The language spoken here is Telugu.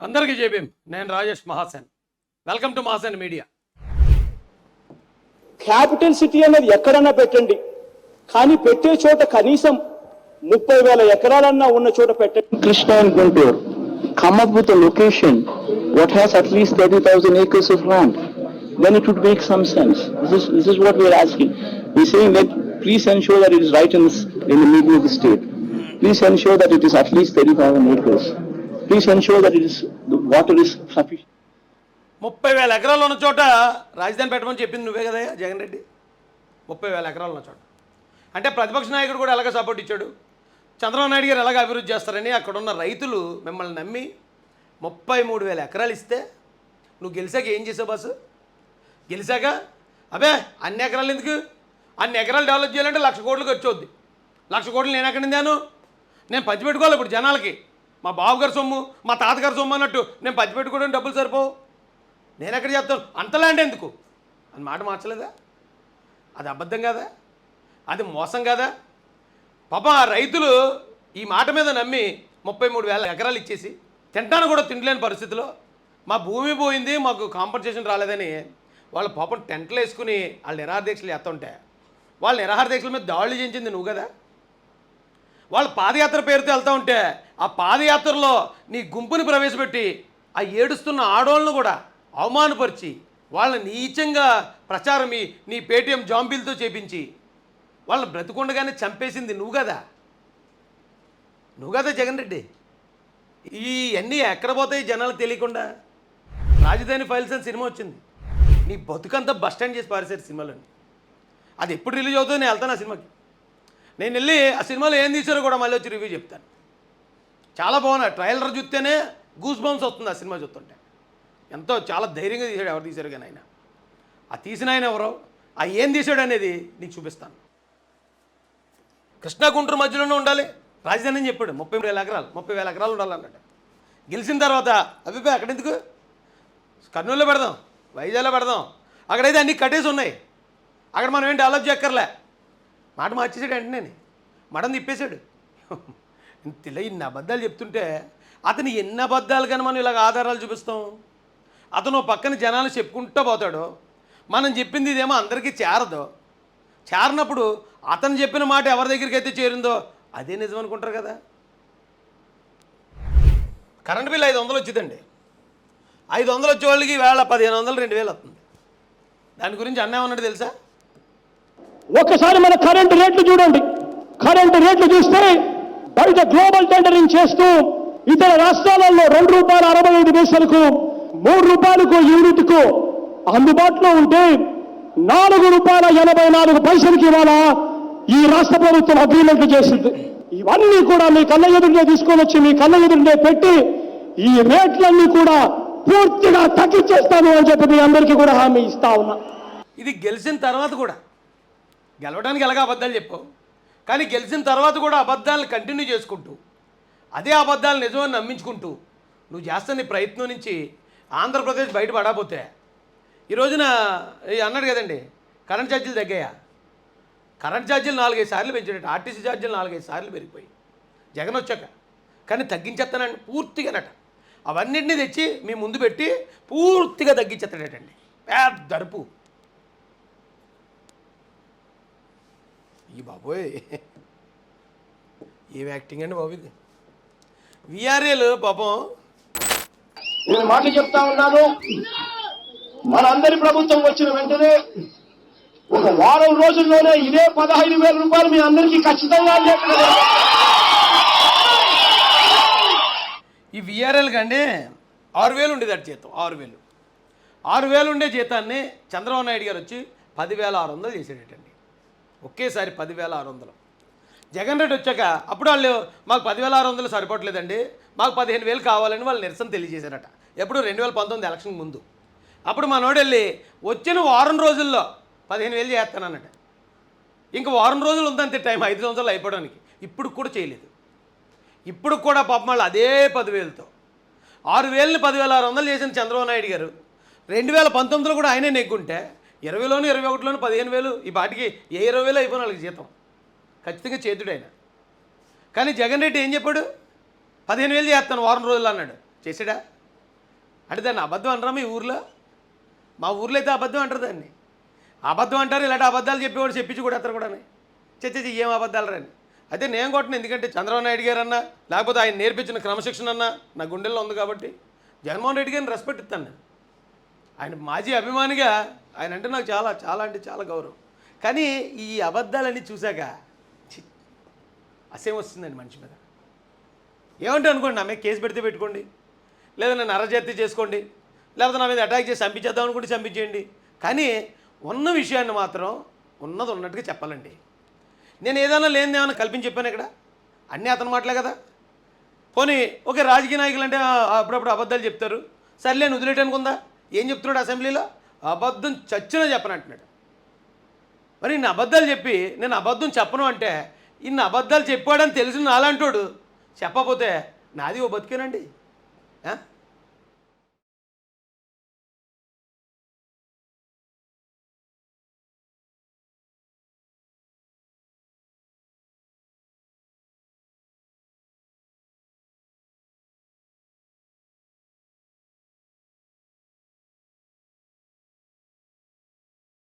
అందరికీ జేబీఎం నేను Rajesh Mahasen welcome to Mahasen media capital city అనేది ఎక్కడన్నా పెట్టండి కానీ పెట్టే చోట కనీసం ముప్పై వేల ఎకరాలన్నా ఉన్న చోట పెట్టండి Krishna and Guntur come up with a location what has at least 30,000 acres of land, then it would make some sense. This is, this is what we are asking. We're saying that please ensure that it is right in, this, in the middle of the state. Please ensure that it is at least 30,000 acres. Please ensure that it is water is sufficient ముప్పై వేల ఎకరాలు ఉన్న చోట రాజధాని పెట్టమని చెప్పింది నువ్వే కదా జగన్ రెడ్డి. ముప్పై వేల ఎకరాలు ఉన్న చోట. అంటే ప్రతిపక్ష నాయకుడు కూడా ఎలాగ సపోర్ట్ ఇచ్చాడు? చంద్రబాబు నాయుడు గారు ఎలాగ అభివృద్ధి చేస్తారని అక్కడ ఉన్న రైతులు మిమ్మల్ని నమ్మి ముప్పై మూడు వేల ఎకరాలు ఇస్తే నువ్వు గెలిచాక ఏం చేసావు బాసు గెలిచాక అబే అన్ని ఎకరాలు ఎందుకు? అన్ని ఎకరాలు డెవలప్ చేయాలంటే లక్ష కోట్లు ఖర్చు అవుద్ది. లక్ష కోట్లు నేను ఎక్కడ నిందాను నేను పంచిపెట్టుకోవాలి ఇప్పుడు జనాలకి. మా బావగారి సొమ్ము మా తాతగారు సొమ్ము అన్నట్టు. నేను పంచి పెట్టుకోవడం డబ్బులు సరిపోవు. నేను ఎక్కడ చెప్తాను? అంత ఎందుకు? అని మాట మార్చలేదా? అది అబద్ధం కదా? అది మోసం కదా? పాపం ఆ రైతులు ఈ మాట మీద నమ్మి ముప్పై మూడు వేల ఎకరాలు ఇచ్చేసి తింటాను కూడా తింటలేని పరిస్థితిలో మా భూమి పోయింది మాకు కాంపన్సేషన్ రాలేదని వాళ్ళ పాపం టెంట్లు వేసుకుని వాళ్ళు నిరాహార దీక్షలు చేస్తుంటే. వాళ్ళ నిరాహార దీక్షల మీద దాడులు చేయించింది నువ్వు కదా? వాళ్ళు పాదయాత్ర పేరుతో వెళ్తూ ఉంటే ఆ పాదయాత్రలో నీ గుంపుని ప్రవేశపెట్టి ఆ ఏడుస్తున్న ఆడోళ్ళను కూడా అవమానపరిచి వాళ్ళని నీచంగా ప్రచారం నీ పేటీఎం జాంబీలతో చేపించి వాళ్ళని బ్రతికుండగానే చంపేసింది నువ్వు కదా. నువ్వు కదా జగన్ రెడ్డి. ఇవన్నీ ఎక్కడ పోతాయి జనాలు తెలియకుండా రాజధాని ఫైల్స్ అని సినిమా వచ్చింది. నీ బతుకంతా బస్ స్టాండ్ చేసి పారేశారు సినిమాలోని అది ఎప్పుడు రిలీజ్ అవుతుందో నేను వెళ్తాను ఆ సినిమాకి. నేను వెళ్ళి ఆ సినిమాలో ఏం తీశారో కూడా మళ్ళీ వచ్చి రివ్యూ చెప్తాను. చాలా బాగున్నాయి ట్రైలర్ చూస్తేనే గూస్ బంప్స్ వస్తుంది ఆ సినిమా చూస్తుంటే. ఎంతో చాలా ధైర్యంగా తీశాడు ఎవరు తీశారు కానీ ఆయన. ఆ తీసిన ఆయన ఎవరో ఆ ఏం తీశాడు అనేది నీకు చూపిస్తాను. కృష్ణా గుంటూరు మధ్యలోనే ఉండాలి. రాజధాని అని చెప్పాడు ముప్పై వేల ఎకరాలు ముప్పై వేల ఎకరాలు ఉండాలన్నాడు గెలిచిన తర్వాత అభిప్రాయం అక్కడ ఎందుకు? కర్నూలులో పెడదాం వైజాగ్లో పెడదాం. అక్కడైతే అన్నీ కట్టేసి ఉన్నాయి. అక్కడ మనం ఏం డెవలప్ చేయక్కర్లే. మాట మార్చేసాడు వెంటనే మడం తిప్పేశాడు. ఇలా ఇన్ని అబద్ధాలు చెప్తుంటే అతను ఎన్ని అబద్ధాలు కానీ మనం ఇలాగ ఆధారాలు చూపిస్తాం? అతను ఓ పక్కన జనాలు చెప్పుకుంటూ పోతాడు. మనం చెప్పింది ఇదేమో అందరికీ చేరదు. చేరినప్పుడు అతను చెప్పిన మాట ఎవరి దగ్గరికి అయితే చేరిందో అదే నిజం అనుకుంటారు కదా. కరెంట్ బిల్ ఐదు వందలు వచ్చిందండి. ఐదు వందలు వచ్చే వాళ్ళకి వేళ పదిహేను వందలు రెండు వేలు వస్తుంది. దాని గురించి అన్న ఏమన్నాడు తెలుసా? ఒకసారి మన కరెంటు రేట్లు చూడండి. కరెంటు రేట్లు చూస్తే బయట గ్లోబల్ టెండరింగ్ చేస్తూ ఇతర రాష్ట్రాలలో రెండు రూపాయల అరవై ఐదు పైసలకు మూడు రూపాయలకు యూనిట్కు అందుబాటులో ఉంటే నాలుగు రూపాయల ఎనభై నాలుగు పైసలకి ఇవాళ ఈ రాష్ట్ర ప్రభుత్వం అగ్రిమెంట్లు చేసింది. ఇవన్నీ కూడా మీ కళ్ళ ఎదురునే తీసుకొని వచ్చి మీ కళ్ళ ఎదురునే పెట్టి ఈ రేట్లన్నీ కూడా పూర్తిగా తగ్గించేస్తాను అని చెప్పి మీ అందరికీ కూడా హామీ ఇస్తా ఉన్నా. ఇది గెలిచిన తర్వాత కూడా గెలవడానికి ఎలాగ అబద్ధాలు చెప్పావు కానీ గెలిచిన తర్వాత కూడా అబద్ధాలను కంటిన్యూ చేసుకుంటూ అదే అబద్ధాలు నిజమని నమ్మించుకుంటూ నువ్వు చేస్తున్న ప్రయత్నం నుంచి ఆంధ్రప్రదేశ్ బయటపడకపోతే ఈ రోజున అన్నాడు కదండి కరెంట్ ఛార్జీలు తగ్గాయా? కరెంట్ ఛార్జీలు నాలుగైదు సార్లు పెంచాడు ఆర్టీసీ ఛార్జీలు నాలుగైదు సార్లు పెరిగిపోయి జగన్ వచ్చాక. కానీ తగ్గించేస్తానండి పూర్తిగానట. అవన్నింటినీ తెచ్చి మీ ముందు పెట్టి పూర్తిగా తగ్గించేస్తాడటండి పెద్ద అరుపు. ఈ బాబోయ్. ఏం యాక్టింగ్ అండి బాబు ఇది? విఆర్ఏలు పాపం. నేను మాట చెప్తా ఉన్నాను. మనందరి ప్రభుత్వం వచ్చిన వెంటనే ఒక వారం రోజుల్లోనే ఇదే పదహైదు వేల రూపాయలు మీ అందరికీ ఖచ్చితంగా ఈ విఆర్ఎల్ కండి ఆరు వేలు ఉండేది అటు జీతం ఆరు వేలు. ఆరు వేలు ఉండే జీతాన్ని చంద్రబాబు నాయుడు గారు వచ్చి పదివేల ఆరు వందలు చేసేటండి ఒకేసారి పదివేల ఆరు వందలు జగన్ రెడ్డి వచ్చాక అప్పుడు వాళ్ళు మాకు పదివేల ఆరు వందలు సరిపోవట్లేదండి మాకు పదిహేను వేలు కావాలని వాళ్ళు నిరసన తెలియజేశారట. ఎప్పుడు రెండు వేల పంతొమ్మిది ఎలక్షన్ ముందు. అప్పుడు మా నోడెళ్ళి వచ్చిన వారం రోజుల్లో పదిహేను వేలు చేస్తానన్నట. ఇంకా వారం రోజులు ఉందంతే టైం ఐదు సంవత్సరాలు అయిపోవడానికి. ఇప్పుడు కూడా చేయలేదు. ఇప్పుడు కూడా పాపం వాళ్ళు అదే పదివేలతో. ఆరు వేలని పదివేల ఆరు వందలు చేసిన చంద్రబాబు నాయుడు గారు. రెండు వేల పంతొమ్మిదిలో కూడా ఆయనే నెగ్గుంటే ఇరవైలోను ఇరవై ఒకటిలోను పదిహేను వేలు ఈ పాటికి ఏ ఇరవై వేలు అయిపోయిన వాళ్ళకి జీతం. ఖచ్చితంగా చేతుడైన కానీ జగన్ రెడ్డి ఏం చెప్పాడు? పదిహేను వేలు చేస్తాను వారం రోజులు అన్నాడు. చేసాడా అంటే దాన్ని అబద్ధం అంటారా మీ ఊర్లో? మా ఊర్లో అయితే అబద్ధం అంటారు దాన్ని. అబద్ధం అంటారు ఇలాంటి అబద్ధాలు చెప్పేవాడు చెప్పించి కూడా అతను కూడా చచ్చి ఏం అబద్ధాలు రాని. అయితే నేను కొట్టను ఎందుకంటే చంద్రబాబు నాయుడు గారు అన్నా లేకపోతే ఆయన నేర్పించిన క్రమశిక్షణ అన్నా నా గుండెల్లో ఉంది కాబట్టి జగన్మోహన్ రెడ్డి గారిని రెస్పెక్ట్ ఇస్తాను నేను. ఆయన మాజీ అభిమానిగా ఆయన అంటే నాకు చాలా చాలా అంటే చాలా గౌరవం. కానీ ఈ అబద్ధాలన్నీ చూశాక అసేం వస్తుందండి మనిషి మీద. ఏమంటే అనుకోండి నా మీద కేసు పెడితే పెట్టుకోండి లేదా నన్ను అరజాతి చేసుకోండి లేకపోతే నా మీద అటాక్ చేసి చంపించేద్దాం అనుకుంటే చంపించేయండి. కానీ ఉన్న విషయాన్ని మాత్రం ఉన్నది ఉన్నట్టుగా చెప్పాలండి. నేను ఏదైనా లేనిది ఏమైనా కల్పించి చెప్పాను ఇక్కడ? అన్నీ అతని మాటలే కదా. పోనీ ఓకే రాజకీయ నాయకులు అంటే అప్పుడప్పుడు అబద్ధాలు చెప్తారు. సర్లే నువ్వు వదిలేయటానికి ఉందా? ఏం చెప్తున్నాడు అసెంబ్లీలో? అబద్ధం చచ్చినా చెప్పను అంటున్నాడు. మరి ఇన్ని అబద్ధాలు చెప్పి నేను అబద్ధం చెప్పను అంటే ఇన్ని అబద్ధాలు చెప్పాడని తెలిసిన నాలంటోడు చెప్పకపోతే నాది ఓ బతికేనండి.